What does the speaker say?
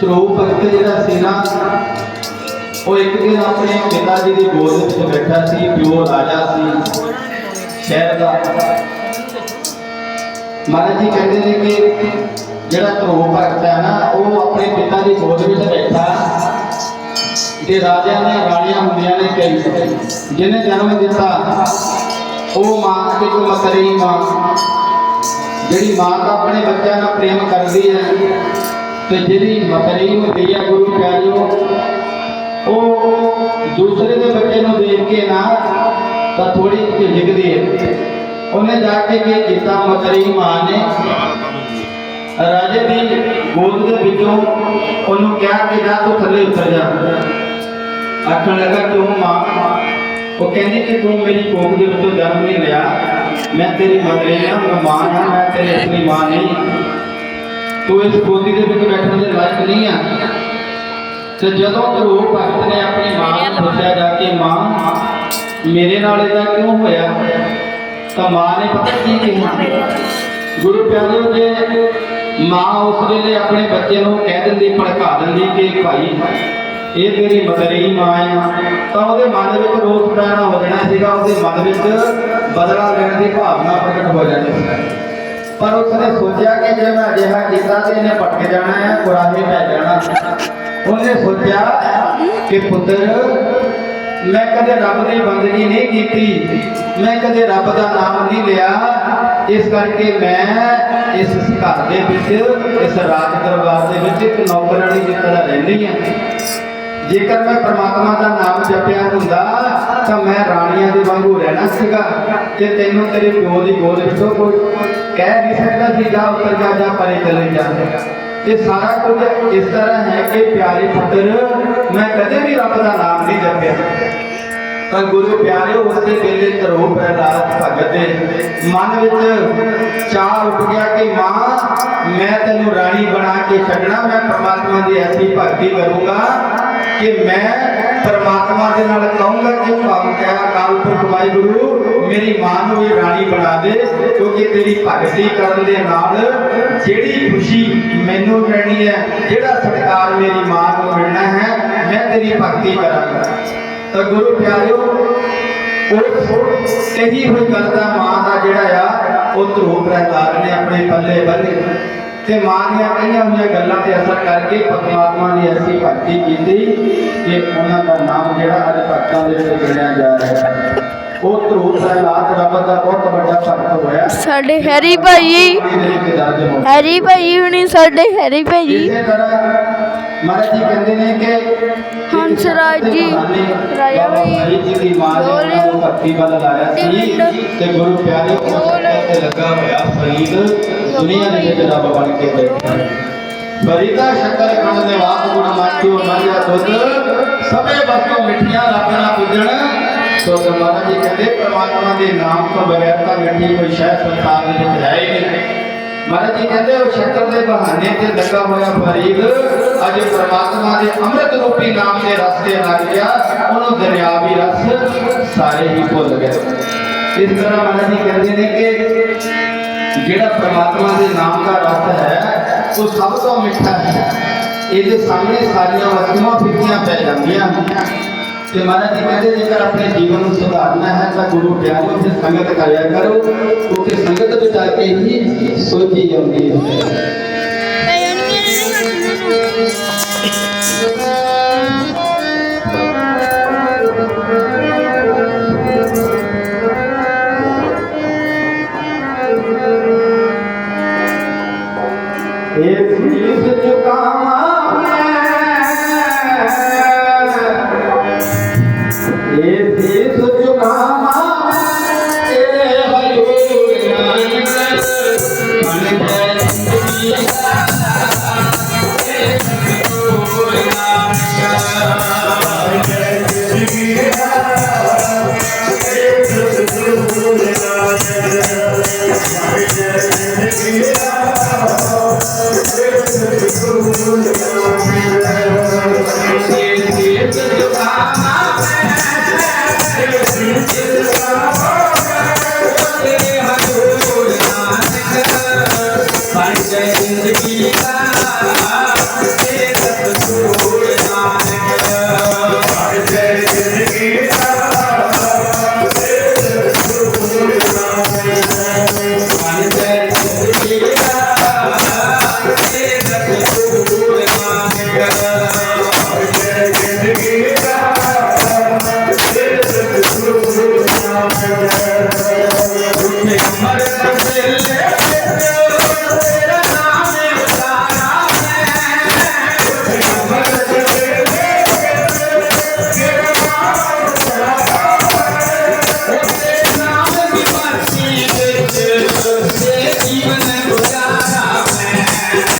ਧਰੂਪ ਭਗਤ ਜਿਹੜਾ ਸੀ ਨਾ, ਉਹ ਇੱਕ ਦਿਨ ਆਪਣੇ ਪਿਤਾ ਜੀ ਦੀ ਗੋਦ ਵਿੱਚ ਬੈਠਾ ਸੀ, ਪਿਓ ਰਾਜਾ ਸੀ, ਸ਼ਹਿਰ ਦਾ। ਮਹਾਰਾਜ ਜੀ ਕਹਿੰਦੇ ਨੇ ਕਿ ਜਿਹੜਾ ਧਰੂਪ ਭਗਤ ਹੈ ਨਾ, ਉਹ ਆਪਣੇ ਪਿਤਾ ਦੀ ਗੋਦ ਵਿੱਚ ਬੈਠਾ। ਤੇ ਰਾਜਿਆਂ ਨੇ, ਰਾਣੀਆਂ ਹੁੰਦੀਆਂ ਨੇ ਕਈ। ਜਿਹਨੇ ਜਨਮ ਦਿੱਤਾ, ਉਹ ਮਾਂ ਤੇ ਮਤਰੀ ਮਾਂ। ਜਿਹੜੀ ਮਾਂ ਤਾਂ ਆਪਣੇ ਬੱਚਿਆਂ ਨਾਲ ਪ੍ਰੇਮ ਕਰਦੀ ਹੈ ਤੇ ਜਿਹੜੀ ਮਤਰੀ ਹੁੰਦੀ ਹੈ ਗੁਰੂ ਪਿਆਰਿਓ ਉਹ ਦੂਸਰੇ ਦੇ ਬੱਚੇ ਨੂੰ ਦੇਖ ਕੇ ਨਾ ਤਾਂ ਥੋੜੀ ਝਿਜਕਦੀ ਹੈ ਉਹਨੇ ਜਾ ਕੇ ਕੀ ਕੀਤਾ ਮਤਰੀ ਮਾਂ ਨੇ ਰਾਜੇ ਦੀ ਗੋਦ ਦੇ ਵਿੱਚੋਂ ਉਹਨੂੰ ਕਿਹਾ ਕਿ ਜਾ ਤੂੰ ਥੱਲੇ ਉਤਰ ਜਾ ਆਖਣ ਲੱਗਾ ਕਿਉਂ ਮਾਂ ਉਹ ਕਹਿੰਦੀ ਕਿ ਤੂੰ ਮੇਰੀ ਕੋਖ ਦੇ ਵਿੱਚੋਂ ਜਨਮ ਨਹੀਂ ਲਿਆ ਮੈਂ ਤੇਰੀ ਮਤਰੀ ਹਾਂ ਮੈਂ ਮਾਂ ਹਾਂ ਮੈਂ ਤੇਰੀ ਅਸਲੀ ਮਾਂ ਨਹੀਂ ਤੂੰ ਇਸ ਗੋਦੀ ਦੇ ਵਿੱਚ ਬੈਠਣ ਦੇ ਲਾਇਕ ਨਹੀਂ ਆ। ਤੇ ਜਦੋਂ ਗੁਰੂ ਭਗਤ ਨੇ ਆਪਣੀ ਮਾਂ ਨੂੰ ਪੁੱਛਿਆ ਜਾ ਕੇ ਮਾਂ, ਮੇਰੇ ਨਾਲ ਇਹਦਾ ਕਿਉਂ ਹੋਇਆ? ਤਾਂ ਮਾਂ ਨੇ ਪਤਾ ਕੀ ਕਿਹਾ? ਗੁਰੂ ਪਿਆਰਿਓ, ਜੇ ਮਾਂ ਉਸ ਵੇਲੇ ਆਪਣੇ ਬੱਚੇ ਨੂੰ ਕਹਿ ਦਿੰਦੀ, ਭੜਕਾ ਦਿੰਦੀ ਕਿ ਭਾਈ, ਇਹ ਤੇਰੀ ਮਤਰੀ ਮਾਂ ਆ, ਤਾਂ ਉਹਦੇ ਮਨ ਵਿੱਚ ਰੋਸ ਪੈਣਾ ਹੋ ਜਾਣਾ ਸੀਗਾ, ਉਹਦੇ ਮਨ ਵਿੱਚ ਬਦਲਾ ਲੈਣ ਦੀ ਭਾਵਨਾ ਪ੍ਰਗਟ ਹੋ ਜਾਣੀ ਸੀ। ਪਰ ਉਸਨੇ ਸੋਚਿਆ ਕਿ ਜੇ ਮੈਂ ਅਜਿਹਾ ਕੀਤਾ ਤੇ ਇਹਨੇ ਭਟਕ ਜਾਣਾ ਹੈ, ਕੁਰਾਹੇ ਪੈ ਜਾਣਾ। ਉਹਨੇ ਸੋਚਿਆ ਕਿ ਪੁੱਤਰ, ਮੈਂ ਕਦੇ ਰੱਬ ਦੀ ਬੰਦਗੀ ਨਹੀਂ ਕੀਤੀ, ਮੈਂ ਕਦੇ ਰੱਬ ਦਾ ਨਾਮ ਨਹੀਂ ਲਿਆ। ਇਸ ਕਰਕੇ ਮੈਂ ਇਸ ਘਰ ਦੇ ਵਿੱਚ, ਇਸ ਰਾਜ ਦਰਬਾਰ ਦੇ ਵਿੱਚ ਇੱਕ ਨੌਕਰਾਨੀ ਦੀ ਤਰ੍ਹਾਂ ਰਹਿੰਦੀ ਹਾਂ। ਜੇਕਰ ਮੈਂ ਪ੍ਰਮਾਤਮਾ ਦਾ ਨਾਮ ਜਪਿਆ ਹੁੰਦਾ, ਤਾਂ ਮੈਂ ਰਾਣੀਆਂ ਦੇ ਵਾਂਗੂ ਰਹਿਣਾ ਸੀਗਾ ਤੇ ਤੈਨੂੰ ਤੇਰੇ ਪਿਓ ਦੀ ਗੋਦ ਵਿੱਚੋਂ ਕੋਈ ਕਹਿ ਨਹੀਂ ਸਕਦਾ ਸੀ ਜਾ ਉੱਤਰ ਜਾ ਜਾ ਪਰੇ ਚਲੇ ਜਾ। ਇਹ ਸਾਰਾ ਕੁਝ ਇਸ ਤਰ੍ਹਾਂ ਹੈ ਕਿ ਪਿਆਰੇ ਪੁੱਤਰ, ਮੈਂ ਕਦੇ ਵੀ ਰੱਬ ਦਾ ਨਾਮ ਨਹੀਂ ਜਪਿਆ। ਤਾਂ ਗੁਰੂ ਪਿਆਰਿਓ ਉਸਦੇ ਵੇਲੇ ਧਰੋ ਪ੍ਰਹਲਾਦ ਭਗਤ ਦੇ ਮਨ ਵਿੱਚ ਚਾਹ ਉੱਠ ਗਿਆ ਕਿ ਮਾਂ, ਮੈਂ ਤੈਨੂੰ ਰਾਣੀ ਬਣਾ ਕੇ ਛੱਡਣਾ, ਮੈਂ ਪਰਮਾਤਮਾ ਦੀ ਐਸੀ ਭਗਤੀ ਕਰੂੰਗਾ ਕਿ ਮੈਂ ਪ੍ਰਮਾਤਮਾ ਦੇ ਨਾਲ ਕਹੂੰਗਾ ਕਿ ਭਾਵ ਕਹਿ ਅਕਾਲ ਪੁਰਖ ਵਾਹਿਗੁਰੂ, ਮੇਰੀ ਮਾਂ ਨੂੰ ਵੀ ਰਾਣੀ ਬਣਾ ਦੇ, ਕਿਉਂਕਿ ਤੇਰੀ ਭਗਤੀ ਕਰਨ ਦੇ ਨਾਲ ਜਿਹੜੀ ਖੁਸ਼ੀ ਮੈਨੂੰ ਮਿਲਣੀ ਹੈ, ਜਿਹੜਾ ਸਤਿਕਾਰ ਮੇਰੀ ਮਾਂ ਨੂੰ ਮਿਲਣਾ ਹੈ, ਮੈਂ ਤੇਰੀ ਭਗਤੀ ਕਰਾਂਗਾ। ਤਾਂ ਗੁਰੂ ਪਿਆਰਿਓ, ਉਹ ਕਹੀ ਹੋਈ ਗੱਲ ਦਾ ਮਾਂ ਦਾ ਜਿਹੜਾ ਆ, ਉਹ ਧਰੂਪ ਪ੍ਰਹਲਾਦ ਨੇ ਆਪਣੇ ਪੱਲੇ ਬੰਨੇ ਤੇ ਮਾਂ ਦੀਆਂ ਕਈਆਂ ਹੋਈਆਂ ਗੱਲਾਂ ਤੇ ਅਸਰ ਕਰਕੇ ਪਰਮਾਤਮਾ ਦੀ ਐਸੀ ਭਗਤੀ ਕੀਤੀ ਕਿ ਉਹਨਾਂ ਦਾ ਨਾਮ ਜਿਹੜਾ ਅੱਜ ਭਗਤਾਂ ਦੇ ਵਿੱਚ ਗਿਣਿਆ ਜਾ ਰਿਹਾ ਹੈ। ਉਹ ਧਰੂਪ ਪ੍ਰਹਲਾਦ ਰੱਬ ਦਾ ਬਹੁਤ ਵੱਡਾ ਭਗਤ ਹੋਇਆ। ਸਾਡੇ ਹੈਰੀ ਭਾਈ। ਹੈਰੀ ਭਾਈ ਹੁਣੀ ਸਾਡੇ ਹੈਰੀ ਭਾਈ। ਇਸੇ ਤਰ੍ਹਾਂ ਮਹਾਰਾਜ ਜੀ ਕਹਿੰਦੇ ਨੇ ਕਿ ਹੰਸਰਾਜ ਜੀ, ਰਾਜਾ ਭਾਈ, ਜੀ ਦੀ ਮਾਂ ਨੇ ਭਗਤੀ ਵੱਲ ਲਾਇਆ ਸੀ ਤੇ ਗੁਰੂ ਪਿਆਰੇ ਤੇ ਲੱਗਾ ਹੋਇਆ ਫਰੀਦ ਦੁਨੀਆ ਦੇ ਵਿੱਚ ਰੱਬ ਬਣ ਕੇ ਬੈਠਾ। ਫਰੀਦਾ ਸ਼ੱਕਰ ਕਣ ਦੇ ਵਾਕ ਗੁਣ ਮਾਚਿਓ ਮਾਰਿਆ ਦੁੱਧ ਸਭੇ ਵਸਤੂ ਮਿੱਠੀਆਂ ਰੱਬ ਨਾ ਪੁੱਜਣ ਸੋ ਮਹਾਰਾਜ ਜੀ ਕਹਿੰਦੇ ਪ੍ਰਮਾਤਮਾ ਦੇ ਨਾਮ ਤੋਂ ਬਗੈਰ ਤਾਂ ਮਿੱਠੀ ਕੋਈ ਸ਼ੈ ਸੰਸਾਰ ਵਿੱਚ ਹੈ ਹੀ ਨਹੀਂ ਮਹਾਰਾਜ ਜੀ ਕਹਿੰਦੇ ਉਹ ਸ਼ੱਕਰ ਦੇ ਬਹਾਨੇ ਤੇ ਲੱਗਾ ਹੋਇਆ ਫਰੀਦ ਅੱਜ ਪ੍ਰਮਾਤਮਾ ਦੇ ਅੰਮ੍ਰਿਤ ਰੂਪੀ ਨਾਮ ਦੇ ਰਸ ਤੇ ਲੱਗ ਗਿਆ ਉਹਨੂੰ ਦਰਿਆਵੀ ਰਸ ਸਾਰੇ ਹੀ ਭੁੱਲ ਗਏ ਇਸ ਤਰ੍ਹਾਂ ਮਹਾਰਾਜ ਜੀ ਕਹਿੰਦੇ ਨੇ ਕਿ ਜਿਹੜਾ ਪ੍ਰਮਾਤਮਾ ਦੇ ਨਾਮ ਦਾ ਰਸ ਹੈ, ਉਹ ਸਭ ਤੋਂ ਮਿੱਠਾ ਹੈ। ਇਹਦੇ ਸਾਹਮਣੇ ਸਾਰੀਆਂ ਵਸਤੂਆਂ ਫਿੱਕੀਆਂ ਪੈ ਜਾਂਦੀਆਂ। ਹਨ ਤੇ ਮਹਾਰਾਜ ਜੀ ਕਹਿੰਦੇ ਜੇਕਰ ਆਪਣੇ ਜੀਵਨ ਨੂੰ ਸੁਧਾਰਨਾ ਹੈ, ਤਾਂ ਗੁਰੂ ਪਿਆਰਿਓ ਦੀ ਸੰਗਤ ਕਰਿਆ ਕਰੋ। ਕਿਉਂਕਿ ਸੰਗਤ ਵਿੱਚ ਆ ਕੇ ਹੀ ਸੋਚੀ ਜਾਂਦੀ ਹੈ। हरे हरे